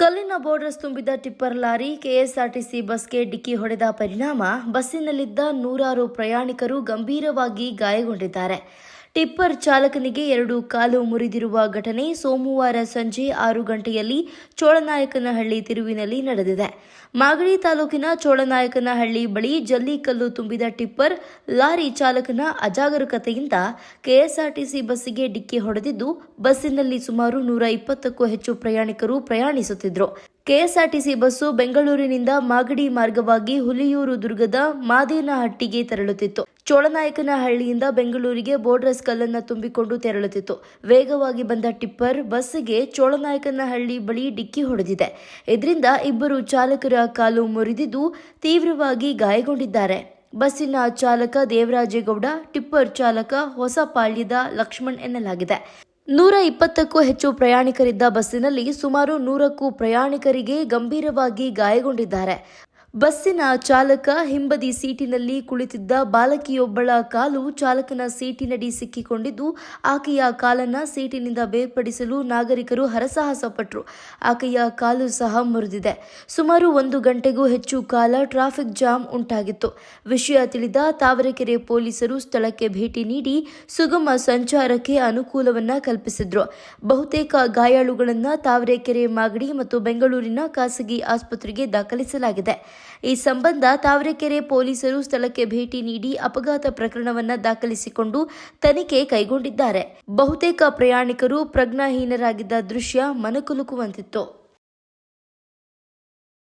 ಕಲ್ಲಿನ ಬೋರ್ಡರ್ಸ್ ತುಂಬಿದ tipper lorry KSRTC ಬಸ್ಗೆ ಡಿಕ್ಕಿ ಹೊಡೆದ ಪರಿಣಾಮ, ಬಸ್ಸಿನಲ್ಲಿದ್ದ ನೂರಾರು ಪ್ರಯಾಣಿಕರು ಗಂಭೀರವಾಗಿ ಗಾಯಗೊಂಡಿದ್ದಾರೆ. ಟಿಪ್ಪರ್ ಚಾಲಕನಿಗೆ ಎರಡು ಕಾಲು ಮುರಿದಿರುವ ಘಟನೆ ಸೋಮವಾರ ಸಂಜೆ ಆರು ಗಂಟೆಯಲ್ಲಿ ಚೋಳನಾಯಕನಹಳ್ಳಿ ತಿರುವಿನಲ್ಲಿ ನಡೆದಿದೆ. ಮಾಗಡಿ ತಾಲೂಕಿನ ಚೋಳನಾಯಕನಹಳ್ಳಿ ಬಳಿ ಜಲ್ಲಿಕಲ್ಲು ತುಂಬಿದ ಟಿಪ್ಪರ್, ಲಾರಿ ಚಾಲಕನ ಅಜಾಗರೂಕತೆಯಿಂದ ಕೆಎಸ್ಆರ್ಟಿಸಿ ಬಸ್ಸಿಗೆ ಡಿಕ್ಕಿ ಹೊಡೆದಿದ್ದು, ಬಸ್ಸಿನಲ್ಲಿ ಸುಮಾರು ನೂರ ಇಪ್ಪತ್ತಕ್ಕೂ ಹೆಚ್ಚು ಪ್ರಯಾಣಿಕರು ಪ್ರಯಾಣಿಸುತ್ತಿದ್ದರು ಕೆಎಸ್ಆರ್ಟಿಸಿ ಬಸ್ಸು ಬೆಂಗಳೂರಿನಿಂದ ಮಾಗಡಿ ಮಾರ್ಗವಾಗಿ ಹುಲಿಯೂರು ದುರ್ಗದ ಮಾದೇನಹಟ್ಟಿಗೆ ತೆರಳುತ್ತಿತ್ತು. ಚೋಳನಾಯಕನಹಳ್ಳಿಯಿಂದ ಬೆಂಗಳೂರಿಗೆ ಬೋರ್ಡ್ರಸ್ ಕಲ್ಲನ್ನು ತುಂಬಿಕೊಂಡು ತೆರಳುತ್ತಿತ್ತು. ವೇಗವಾಗಿ ಬಂದ ಟಿಪ್ಪರ್ ಬಸ್ಸಿಗೆ ಚೋಳನಾಯಕನಹಳ್ಳಿ ಬಳಿ ಡಿಕ್ಕಿ ಹೊಡೆದಿದೆ. ಇದರಿಂದ ಇಬ್ಬರು ಚಾಲಕರ ಕಾಲು ಮುರಿದಿದ್ದು ತೀವ್ರವಾಗಿ ಗಾಯಗೊಂಡಿದ್ದಾರೆ. ಬಸ್ಸಿನ ಚಾಲಕ ದೇವರಾಜೇಗೌಡ, ಟಿಪ್ಪರ್ ಚಾಲಕ ಹೊಸಪಾಳ್ಯದ ಲಕ್ಷ್ಮಣ್ ಎನ್ನಲಾಗಿದೆ. ನೂರ ಇಪ್ಪತ್ತಕ್ಕೂ ಹೆಚ್ಚು ಪ್ರಯಾಣಿಕರಿದ್ದ ಬಸ್ಸಿನಲ್ಲಿ ಸುಮಾರು ನೂರಕ್ಕೂ ಪ್ರಯಾಣಿಕರಿಗೆ ಗಂಭೀರವಾಗಿ ಗಾಯಗೊಂಡಿದ್ದಾರೆ. ಬಸ್ಸಿನ ಚಾಲಕ ಹಿಂಬದಿ ಸೀಟಿನಲ್ಲಿ ಕುಳಿತಿದ್ದ ಬಾಲಕಿಯೊಬ್ಬಳ ಕಾಲು ಚಾಲಕನ ಸೀಟಿನಡಿ ಸಿಕ್ಕಿಕೊಂಡಿದ್ದು, ಆಕೆಯ ಕಾಲನ್ನ ಸೀಟಿನಿಂದ ಬೇರ್ಪಡಿಸಲು ನಾಗರಿಕರು ಹರಸಾಹಸ ಪಟ್ಟರು ಆಕೆಯ ಕಾಲು ಸಹ ಮುರಿದಿದೆ. ಸುಮಾರು ಒಂದು ಗಂಟೆಗೂ ಹೆಚ್ಚು ಕಾಲ ಟ್ರಾಫಿಕ್ ಜಾಮ್ ಉಂಟಾಗಿತ್ತು. ವಿಷಯ ತಿಳಿದ ತಾವರೆಕೆರೆ ಪೊಲೀಸರು ಸ್ಥಳಕ್ಕೆ ಭೇಟಿ ನೀಡಿ ಸುಗಮ ಸಂಚಾರಕ್ಕೆ ಅನುಕೂಲವನ್ನ ಕಲ್ಪಿಸಿದ್ರು. ಬಹುತೇಕ ಗಾಯಾಳುಗಳನ್ನು ತಾವರೆಕೆರೆ ಮಾಗಡಿ ಮತ್ತು ಬೆಂಗಳೂರಿನ ಖಾಸಗಿ ಆಸ್ಪತ್ರೆಗೆ ದಾಖಲಿಸಲಾಗಿದೆ. ಈ ಸಂಬಂಧ ತಾವರೆಕೆರೆ ಪೊಲೀಸರು ಸ್ಥಳಕ್ಕೆ ಭೇಟಿ ನೀಡಿ ಅಪಘಾತ ಪ್ರಕರಣವನ್ನು ದಾಖಲಿಸಿಕೊಂಡು ತನಿಖೆ ಕೈಗೊಂಡಿದ್ದಾರೆ. ಬಹುತೇಕ ಪ್ರಯಾಣಿಕರು ಪ್ರಜ್ಞಾಹೀನರಾಗಿದ್ದ ದೃಶ್ಯ ಮನಕುಲುಕುವಂತಿತ್ತು.